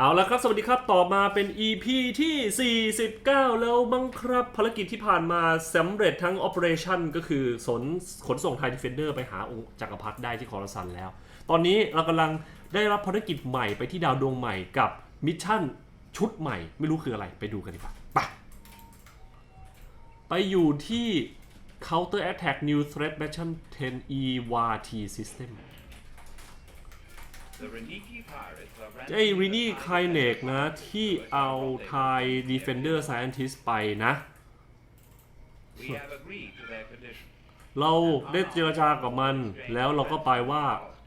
เอาละครับสวัสดีครับต่อมาเป็น EP ที่ 49 แล้วมั้งครับภารกิจที่ผ่านมาสำเร็จทั้ง Operation ก็คือสนขนส่งไทยดีเฟนเดอร์ไปหาองค์จักรพรรดิได้ที่คอร์สันแล้ว ตอนนี้เรากำลังได้รับภารกิจใหม่ไปที่ดาวดวงใหม่กับมิชชั่นชุดใหม่ ไม่รู้คืออะไรไปดูกันดีกว่าไปไปอยู่ที่ Counter Attack New Threat Mission 10 EWT System ไอ้รีนี่ไคเนกนะ ที่เอาไทย Defender Scientist ไปนะ เราได้เจรจากับมัน แล้วเราก็ไปว่า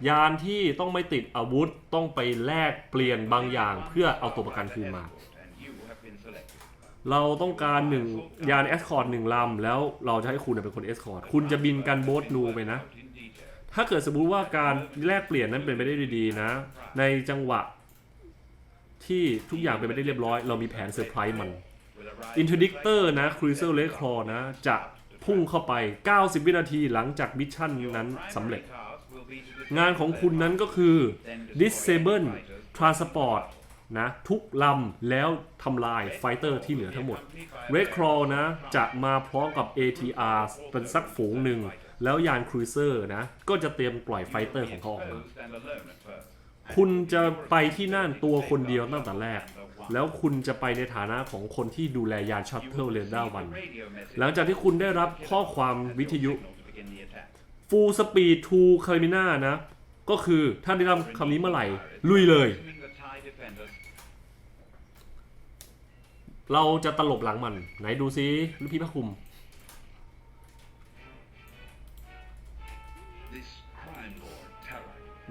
ยานที่ต้องไม่ติดอาวุธต้องไปแลกเปลี่ยนบางอย่างเพื่อเอาตัวประกันคืนมา เราต้องการหนึ่งยานเอสคอร์ดหนึ่งลำแล้วเราจะให้คุณเป็นคนเอสคอร์ดคุณจะบินกันโบ๊ทนูไปนะ ถ้าเกิดสมมุติว่าการแลกเปลี่ยนนั้นเป็นไปได้ดีๆนะ ในจังหวะที่ทุกอย่างเป็นไปได้เรียบร้อย เรามีแผนเซอร์ไพรส์มันอินเทอร์ดิกเตอร์นะครูเซอร์เลคคอนะ จะพุ่งเข้าไป 90 วินาทีหลังจากมิชชั่นนั้นสำเร็จ งานของคุณนั้นก็คือ disable transport นะทุกลำแล้วทำลายไฟเตอร์ที่เหลือทั้งหมด Red Claw นะจะมาพร้อมกับ ATR เป็นสักฝูงหนึ่ง แล้วยานครูเซอร์นะ ก็จะเตรียมปล่อยไฟเตอร์ของเขาออกมา stand alone at first. คุณจะไปที่นั่นตัวคนเดียวตั้งแต่แรก แล้วคุณจะไปในฐานะของคนที่ดูแลยานชัตเทิลเรดาร์วัน Radio message หลังจากที่คุณได้รับข้อความวิทยุ to begin the attack. Full Speed to c a r m i n a นะ ก็คือถ้าได้รับคำนี้เมื่อไหร่ ลุยเลย Assuming the Thai defenders เราจะตลบหลังมัน ไหนดูซิลูกพี่พระคุม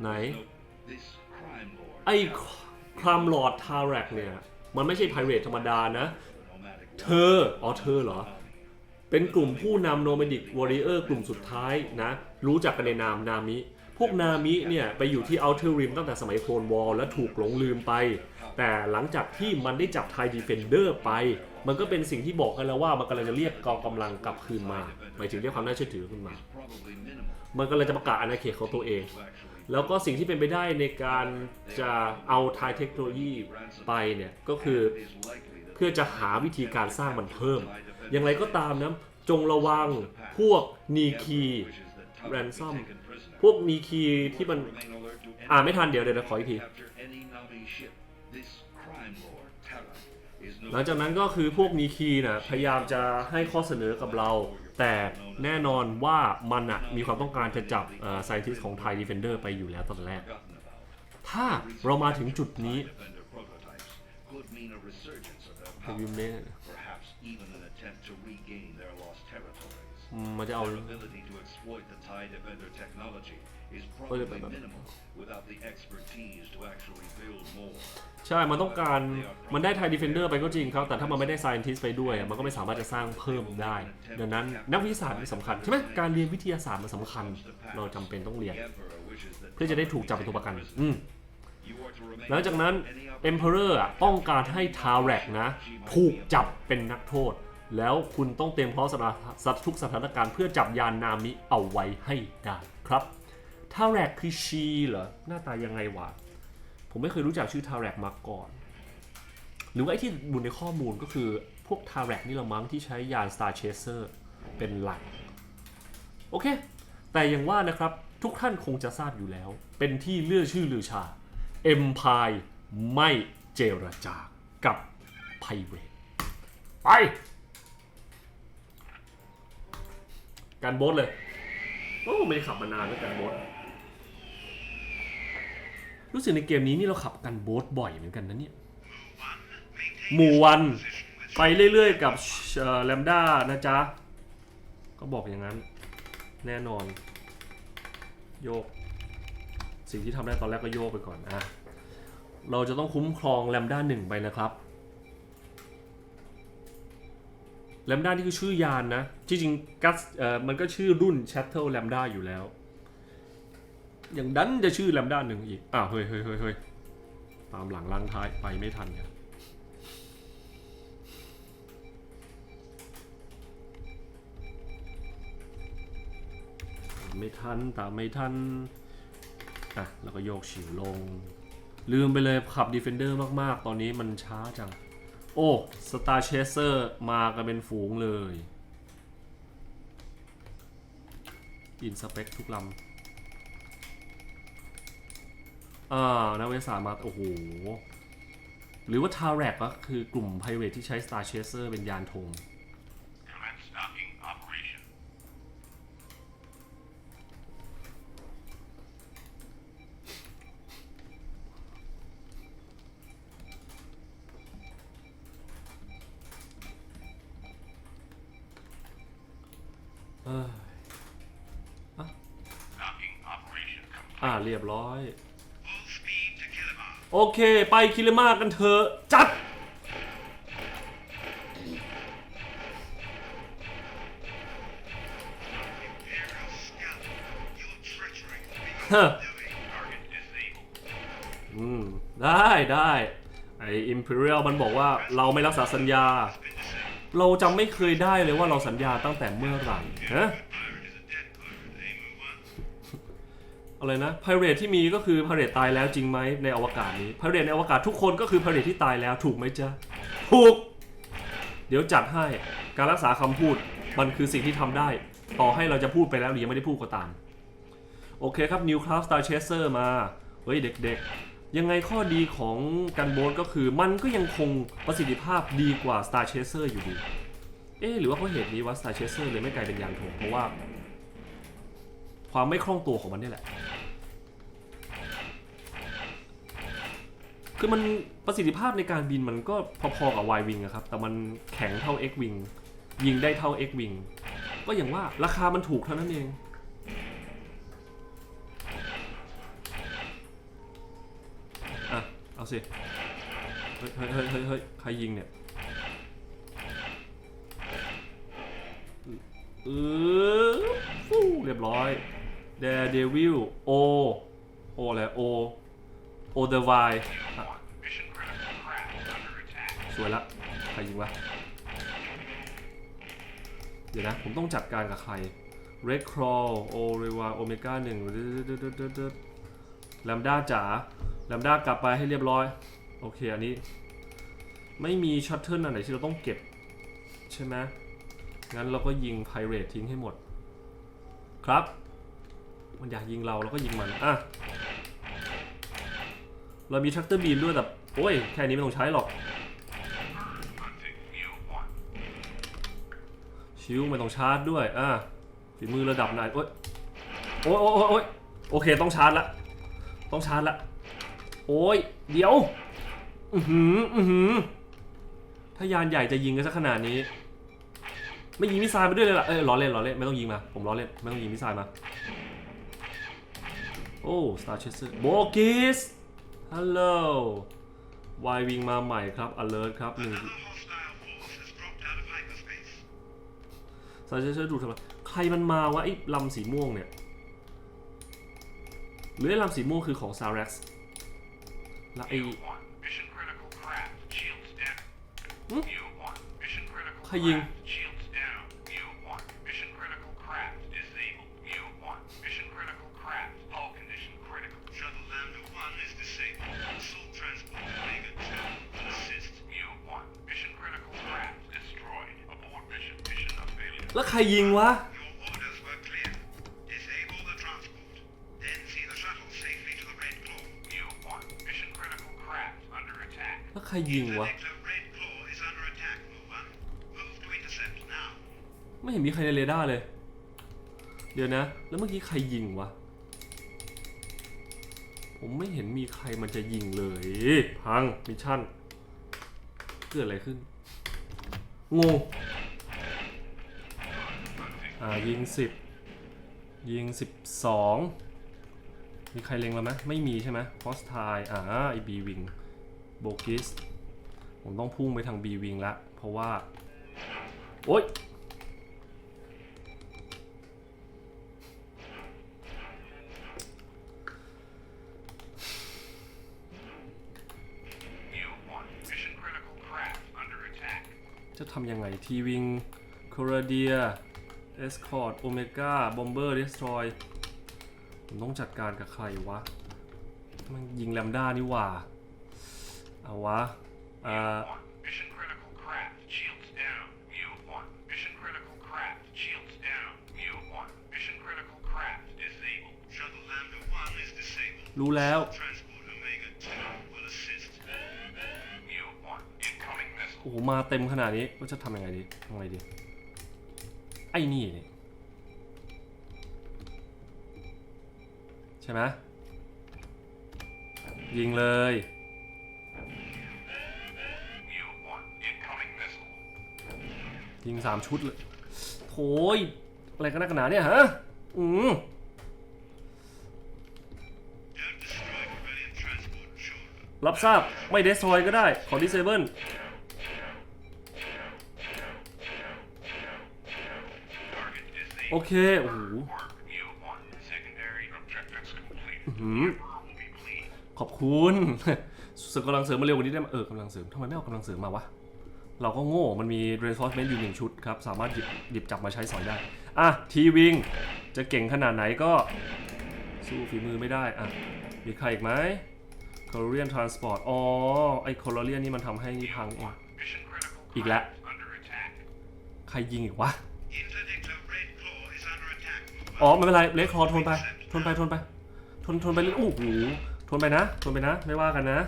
ไหน ไอ้ครามลอดทาแรกเนี่ย มันไม่ใช่ไพเรตธรรมดานะ เธอ อ๋อเธอเหรอ เป็นกลุ่มผู้นำโนมดิกวอริเออร์กลุ่มสุดท้ายนะ รู้จักกันในนามนามิ พวกนามิเนี่ย ไปอยู่ที่ Outer Rim ตั้งแต่สมัยโคลนวอลและถูกหลงลืมไป แต่หลังจากที่มันได้จับไทยดีเฟนเดอร์ไป มันก็เป็นสิ่งที่บอกกันแล้วว่ามันกำลังจะเรียกกองกำลังกลับคืนมาหมายถึงเรียกความน่าเชื่อถือขึ้นมา มันก็เลยจะประกาศอาณาเขตของตัวเอง แล้วก็สิ่งที่เป็นไปได้ในการจะเอาไทยเทคโนโลยีไปเนี่ยก็คือเพื่อจะหาวิธีการสร้างมันเพิ่ม อย่างไรก็ตามนะจงระวังพวกนีคี wishes that Tarak be ransom taken prisoner. พวกนีคีที่มันอ่านไม่ทันเดี๋ยวเดี๋ยวขออีกทีหลังจากนั้นก็คือพวกนีคีนะพยายามจะให้ข้อเสนอกับเรา แต่แน่นอนว่ามันอะมีความต้องการจะจับไซติสของไทยดีเฟนเดอร์ไปอยู่แล้วตอนแรก forgotten about. ถ้าเรามาถึงจุดนี้ Defender prototypes could mean a resurgence of their ทวิ power. มเมน Perhaps even an attempt to regain their lost territories. มันจะเอา Their ability to exploit the TIE Defender technology is Wait a probably minute. minimal without the expertise to actually build more. ใช่ มันต้องการ มันได้ไทยดีเฟนเดอร์ไปก็จริงครับ แต่ถ้ามันไม่ได้ Scientist ไปด้วยอะมันก็ไม่สามารถจะสร้างเพิ่มได้ ดังนั้นนักวิทยาศาสตร์มันสำคัญใช่ไหมการเรียนวิทยาศาสตร์มันสำคัญ เราจำเป็นต้องเรียน The Emperor wishes that เพื่อจะได้ถูกจับเป็นตัวประกัน อืม you are to remain หลังจากนั้น any Emperor อะต้องการให้ทาแรกนะ ถูกจับเป็นนักโทษ แล้วคุณต้องเตรียมพร้อมสำหรับทุกสถานการณ์เพื่อจับยานนามิเอาไว้ให้ได้ครับ ทาแรกคือชีเหรอ หน้าตายังไงวะ ผมไม่เคยรู้จักชื่อทาแรกมาก่อน หรือว่าไอ้ที่ดูในข้อมูลก็คือพวกทาแรกนี่ละมั้งที่ใช้ยาน Star Chaser เป็นหลัก โอเค แต่อย่างว่านะครับทุกท่านคงจะทราบอยู่แล้ว เป็นที่เลื่อชื่อลือชา Empire ไม่เจรจากับไพเรตไป การโบสเลย โอ้ไม่ได้ขับมานานแล้วกันโบส รู้สึกในเกมนี้นี่เราขับกันโบสบ่อยเหมือนกันนะเนี่ยหมู่วันไปเรื่อยๆกับแลมด้านะจ๊ะ ก็บอกอย่างนั้นแน่นอน โยก สิ่งที่ทำได้ตอนแรกก็โยกไปก่อนอะเราจะต้องคุ้มครองแลมด้าหนึ่งไปนะครับแลมด้านี่คือชื่อยานนะ จริงๆกัสเอ่อมันก็ชื่อรุ่น Shuttle Lambda อยู่แล้ว อย่างดันจะชื่อแลมด้าหนึ่งอีก อ้าว เฮ้ยเฮ้ยเฮ้ยเฮ้ยตามหลังลังท้ายไปไม่ทันเนี่ยไม่ทัน ตามไม่ทัน อะ แล้วก็โยกฉิวลง ลืมไปเลยขับ Defender มาก ๆ ตอนนี้มันช้าจัง โอ้ Star Chaser มากันเป็นฝูงเลย อินสเปคทุกลำ อ่านักวิทยาศาสตร์มาโอ้โห หรือว่า t a r a c ก็คือกลุ่ม Pirate ที่ใช้ Star Chaser เป็นยานธง Commence docking operation. เออ Docking operation complete. อ่าเรียบร้อย โอเค ไปคิริมากันเถอะจัด Imperial scout. Your treachery will be Huh. your doing. Target disabled. อืม ได้ได้ไอ Imperial มันบอกว่าเราไม่รักษาสัญญา เราจำไม่เคยได้เลยว่าเราสัญญาตั้งแต่เมื่อไหร่ฮะ Pirate is a dead pirate, eh, Muwa? อะไรนะพ i เรทที่มีก็คือพ i เรทตายแล้วจริงไหมในอวกาศนี้พ i เรทในอวกาศทุกคนก็คือพ i เรทที่ตายแล้วถูกไหมจ๊ะถูก เดี๋ยวจัดให้การรักษาคำพูดมันคือสิ่งที่ทำได้ ต่อให้เราจะพูดไปแล้วหรือยังไม่ได้พูดก็ตาม โอเคครับ New Craft Star Chaser มา เฮ้ยเด็กๆ ยังไงข้อดีของกันโบสก็คือมันก็ยังคงประสิทธิภาพดีกว่า Star Chaser อยู่ดี เอ๊ะหรือว่าเพราะเหตุนี้ว่า Star Chaser เลยไม่กลายเป็นยานถงเพราะว่า ความไม่คล่องตัวของมันนี่แหละ คือมันประสิทธิภาพในการบินมันก็พอๆกับ Y Wing ครับ แต่มันแข็งเท่า X Wing ยิงได้เท่า X Wing ก็อย่างว่าราคามันถูกเท่านั้นเองอะเอาสิ เฮ้ยเฮ้ยเฮ้ยเฮ้ยเฮ้ยใครยิงเนี่ยเออฟู้เรียบร้อย Daredevil O O อะไร O O the Y อะ Mission critical craft under attack. สวยละใครยิงวะเดี๋ยวนะ ผมต้องจัดการกับใคร Red Crawl O r e w a Omega 1แลมด้าจ๋าแลมด้ากลับไปให้เรียบร้อย โอเค อันนี้ ไม่มีชัตเทิลอันไหนที่เราต้องเก็บ ใช่ไหมงั้นเราก็ยิง Pirate ทิ้งให้หมด ครับ มันอยากยิงเราเราก็ยิงมันอะเรามีชัตเตอร์บีมด้วยแต่โอ้ยแค่นี้ไม่ต้องใช้หรอก ชิวไม่ต้องชาร์จด้วยอะฝีมือระดับไหนโอ๊ยโอ๊ยโอ๊ยโอ๊ยโอ๊ยโอเคต้องชาร์จละต้องชาร์จละโอ้ยเดี๋ยวอือหืออือหือถ้ายานใหญ่จะยิงกันสักขนาดนี้ ไม่ยิงมิสไซล์ไปด้วยเลยล่ะเอ้ยล้อเล่นล้อเล่นไม่ต้องยิงมาผมล้อเล่นไม่ต้องยิงมิสไซล์มา โอ้ Star Chaser โบกิสฮัลโหลวายวิงมาใหม่ครับ alert ครับหนึ่ง Another hostile force has dropped out of hyperspace. ซาเชอร์ดูทำไมใครมันมาวะไอ้ลำสีม่วงเนี่ยหรือไอ้ลำสีม่วงคือของซาร็กซ์แล้วไอ้ Mule 1. Mission critical craft. แล้วใครยิงวะ แล้วใครยิงวะ ไม่เห็นมีใครในเรดาร์เลย เดี๋ยวนะ แล้วเมื่อกี้ใครยิงวะ ผมไม่เห็นมีใครมันจะยิงเลย พังมิชชั่น เกิดอะไรขึ้น งง อ่ายิงสิบยิงสิบสองมีใครเล็งเราไหมไม่มีใช่ไหมฮอสไทอ่าไอบีวิงโบกิสผมต้องพุ่งไปทางบีวิงละ เพราะว่า โอ๊ยจะทำยังไงทีวิงโครเดีย เอสคอร์ดโอเมก้าบอมเบอร์เดสทรอยผมต้องจัดการกับใครวะ มันยิงแลมด้านี่หว่า เอาวะอ่า One. Mission critical craft. Shields down. Mute one. Mission critical craft. Shields down. Mute one. Mission critical craft disabled. Shuttle Lambda 1 is disabled. รู้แล้ว Transport Omega 2 will assist. Mute one. Incoming missile. โอ้โห มาเต็มขนาดนี้ว่าจะทำยังไงดีทำไงดี ไอ้นี่นี่ใช่ไหมยิงเลย ยิงสามชุดเลยโถยอะไรกันนักหนาเนี่ยฮะ อืมรับทราบไม่เดสทรอยก็ได้ ขอดิเซเบิล โอเค โอ้โหขอบคุณสึกกำลังเสริมมาเร็วกว่านี้ได้ไหมเออกำลังเสริมทำไมไม่เอากำลังเสริมมาวะ เราก็โง่ มันมี reinforcement อยู่หนึ่งชุดครับ สามารถหยิบหยิบจับมาใช้สอยได้ อะ ทีวิง จะเก่งขนาดไหนก็ สู้ฝีมือไม่ได้ อะ มีใครอีกไหม Korean Transport อ๋อ ไอ้ Korean นี่มันทำให้นี่พังเองอีกแล้ว ใครยิงอีกวะ อ๋อไม่เป็นไรเลคคอทนไปทนไปทนไป ทนทนไปเลยโอ้โหทนไปนะทนไปนะ ไม่ว่ากันนะ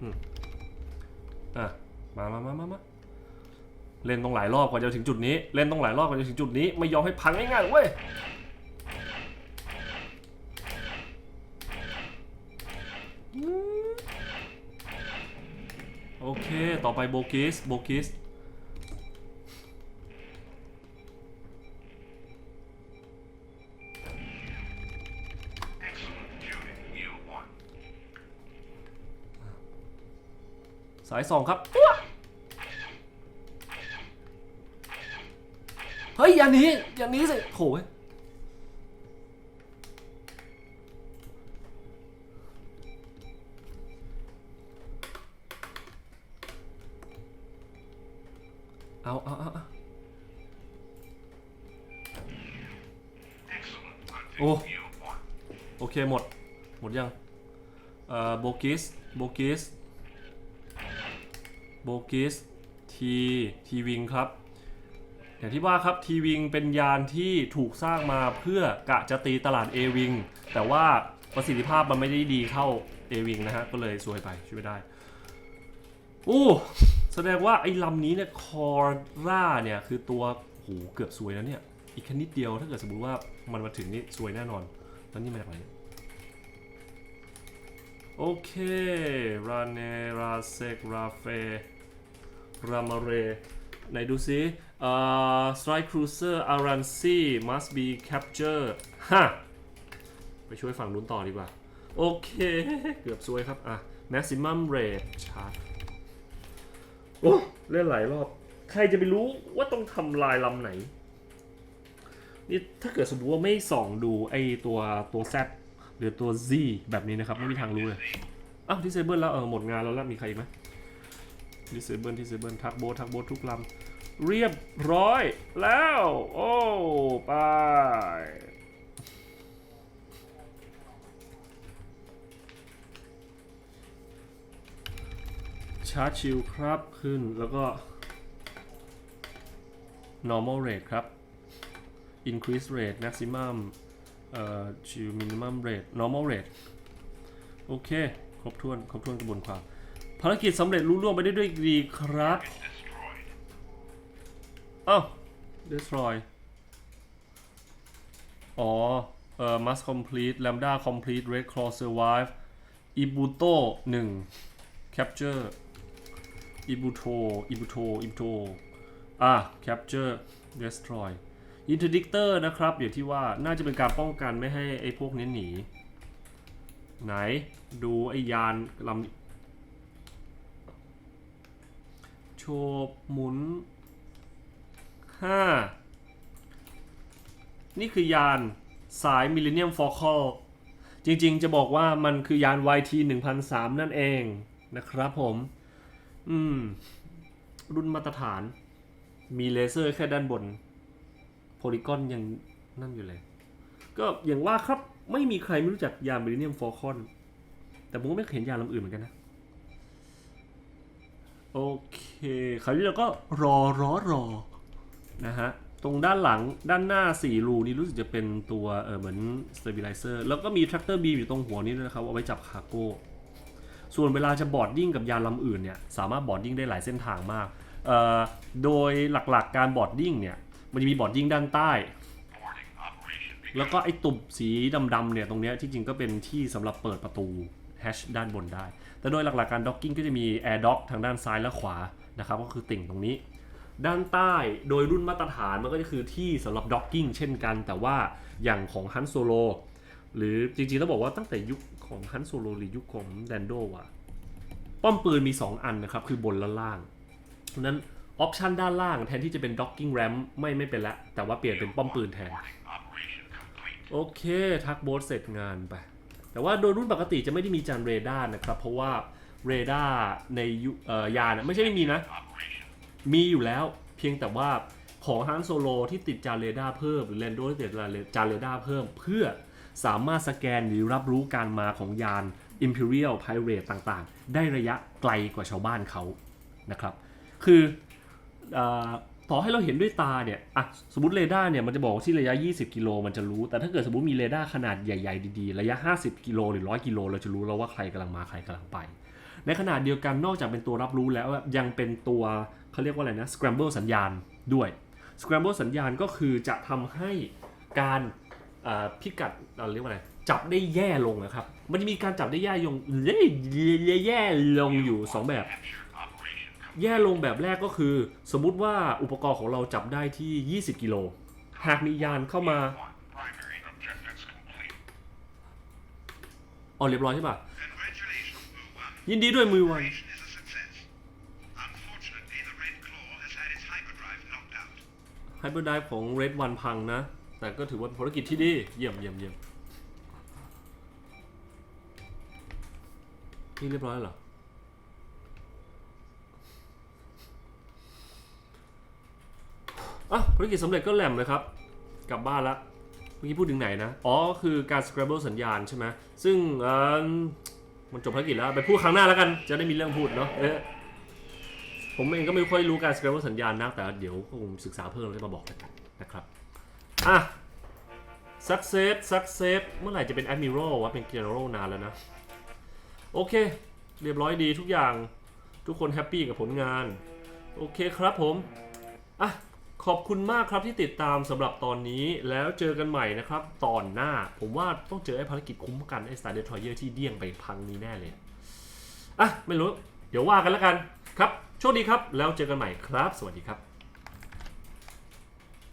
อืมอะมามามามามาเล่นต้องหลายรอบกว่าจะถึงจุดนี้ เล่นต้องหลายรอบกว่าจะถึงจุดนี้ ไม่ยอมให้พังง่ายๆเว้ยโอเค ต่อไปโบกิสโบกิส สายสองครับ เฮ้ย อย่างนี้ อย่างนี้สิโถยเอาเอาเอาเอาโอเค หมด หมดยัง เอ่อ โบกิส โบกิส โบกิสทีทีวิงครับ อย่างที่ว่าครับทีวิงเป็นยานที่ถูกสร้างมาเพื่อกะจะตีตลาด A วิงแต่ว่าประสิทธิภาพมันไม่ได้ดีเท่า A วิงนะฮะ ก็เลยซวยไปช่วยไม่ได้อู้แสดงว่าไอ้ลำนี้เนี่ยคอร่าเนี่ย คือตัวโหเกือบซวยแล้วเนี่ย อีกแค่นิดเดียวถ้าเกิดสมมติว่ามันมาถึงนี่ซวยแน่นอน แล้วนี่มาจากไหนโอเค ราเน ราเซก ราเฟ รามาเรไหนดูซิเอ่อ strike cruiser aransi must be captured ฮะ ไปช่วยฝั่งนู้นต่อดีกว่า โอเค เกือบซวยครับ อะ maximum rate charge โอ้ เล่นหลายรอบ ใครจะไปรู้ว่าต้องทำลายลำไหน นี่ถ้าเกิดสมมติว่าไม่ส่องดูไอตัวตัว Z หรือตัว Z แบบนี้นะครับ ไม่มีทางรู้เลย อ้าว disable แล้ว เออหมดงานแล้วแล้วมีใครอีกไหม disable disable ทักโบททักโบททุกลำเรียบร้อยแล้ว โอ้ไปชาร์จชิลครับขึ้นแล้วก็ normal rate ครับ increase rate maximum เอ่อ chill minimum rate normal rate โอเค ครบถ้วน ครบถ้วนกระบวนความ ภารกิจสำเร็จรุ่ล่วงไปได้ด้วยดีครับ Destroyed. อ้าว destroy อ๋อ เอ่อ must complete lambda complete red claw survive ibuto 1 capture ibuto ibuto ibuto อะ capture destroy interdictor นะครับอย่างที่ว่าน่าจะเป็นการป้องกันไม่ให้ไอ้พวกนี้หนี ไหนดูไอ้ยานลำ โชบหมุน5นี่คือยานสาย Millennium Falcon จริงๆจะบอกว่ามันคือยาน YT 1003 นั่นเองนะครับผม อืม รุ่นมาตรฐาน มีเลเซอร์แค่ด้านบน โพลีกอนยังนั่นอยู่เลย ก็อย่างว่าครับไม่มีใครไม่รู้จักยาน Millennium Falcon แต่ผมก็ไม่เคยเห็นยานลำอื่นเหมือนกันนะ โอเคคราวนี้เราก็รอรอรอนะฮะ ตรงด้านหลังด้านหน้า 4 รูนี่รู้สึกจะเป็นตัวเออเหมือน stabilizer แล้วก็มี tractor beam อยู่ตรงหัวนี้ด้วยนะครับ เอาไว้จับคาร์โก้ ส่วนเวลาจะบอร์ดดิ้งกับยานลำอื่นเนี่ย สามารถบอร์ดดิ้งได้หลายเส้นทางมากเอ่อโดยหลักๆการบอร์ดดิ้งเนี่ย มันจะมีบอร์ดดิ้งด้านใต้ Boarding operation แล้วก็ไอ้ตุ่มสีดำๆเนี่ยตรงเนี้ยที่จริงก็เป็นที่สำหรับเปิดประตู แฮชด้านบนได้ แต่โดยหลักๆการด็อกกิ้งก็จะมีแอร์ด็อกทางด้านซ้ายและขวานะครับก็คือติ่งตรงนี้ ด้านใต้โดยรุ่นมาตรฐานมันก็จะคือที่สำหรับด็อกกิ้งเช่นกัน แต่ว่าอย่างของฮันโซโลหรือจริงๆต้องบอกว่าตั้งแต่ยุคของฮันโซโลหรือยุคของแดนโดอะป้อมปืนมี 2 อันนะครับ คือบนและล่างนั้นออปชันด้านล่างแทนที่จะเป็นด็อกกิ้งแรมไม่ไม่เป็นละ แต่ว่าเปลี่ยนเป็นป้อมปืนแทน โอเค ทักโบสเสร็จงานไป แต่ว่าโดยรุ่นปกติจะไม่ได้มีจานเรดาร์นะครับ เพราะว่าเรดาร์ในยานไม่ใช่ไม่มีนะ มีอยู่แล้วเพียงแต่ว่าของฮันโซโลที่ติดจานเรดาร์เพิ่มหรือแลนโดที่ติดจานเรดาร์เพิ่ม เพื่อสามารถสแกนหรือรับรู้การมาของยาน Imperial Pirate ต่างๆ ได้ระยะไกลกว่าชาวบ้านเขานะครับ คืออ ต่อให้เราเห็นด้วยตาเนี่ยอะสมมติเรดาร์เนี่ยมันจะบอกที่ระยะ 20 กิโลมันจะรู้ แต่ถ้าเกิดสมมติมีเรดาร์ขนาดใหญ่ ๆ ดีๆ ระยะ 50 กิโลหรือ 100 กิโลเราจะรู้แล้วว่าใครกำลังมาใครกำลังไป ในขณะเดียวกันนอกจากเป็นตัวรับรู้แล้วยังเป็นตัวเขาเรียกว่าอะไรนะ scramble สัญญาณด้วย scramble สัญญาณก็คือจะทำให้การพิกัดเราเรียกว่าอะไรจับได้แย่ลงนะครับ มันจะมีการจับได้แย่ลงแย่แย่ลงอยู่สองแบบ แย่ลงแบบแรกก็คือ สมมุติว่าอุปกรณ์ของเราจับได้ที่ 20 กิโล หากมียานเข้ามาอ๋อเรียบร้อยใช่ป่ะยินดีด้วยมือวัน ไฮเปอร์ไดของ Red One พังนะ แต่ก็ถือว่าเป็นภารกิจที่ดี เยี่ยมเยี่ยมเยี่ยมนี่เรียบร้อยเหรอ อะภารกิจสำเร็จก็แหลมเลยครับ กลับบ้านละเมื่อกี้พูดถึงไหนนะ อ๋อ คือการ scramble สัญญาณใช่ไหมซึ่งมันจบภารกิจแล้ว ไปพูดครั้งหน้าแล้วกัน จะได้มีเรื่องพูดเนาะเอ๊ะผมเองก็ไม่ค่อยรู้การ scramble สัญญาณนะแต่เดี๋ยวคงศึกษาเพิ่มแล้วมาบอกกันนะครับ อะ success success เมื่อไหร่จะเป็น admiral วะ เป็น general นานแล้วนะ โอเค เรียบร้อยดีทุกอย่าง ทุกคนแฮปปี้กับผลงาน โอเคครับผม อะ ขอบคุณมากครับที่ติดตามสำหรับตอนนี้แล้วเจอกันใหม่นะครับ ตอนหน้าผมว่าต้องเจอไอ้ภารกิจคุ้มกันไอ้สตาร์เดทรอยเยอร์ที่เดี้ยงไปพังนี้แน่เลยอะไม่รู้ เดี๋ยวว่ากันแล้วกันครับโชคดีครับ แล้วเจอกันใหม่ครับ สวัสดีครับ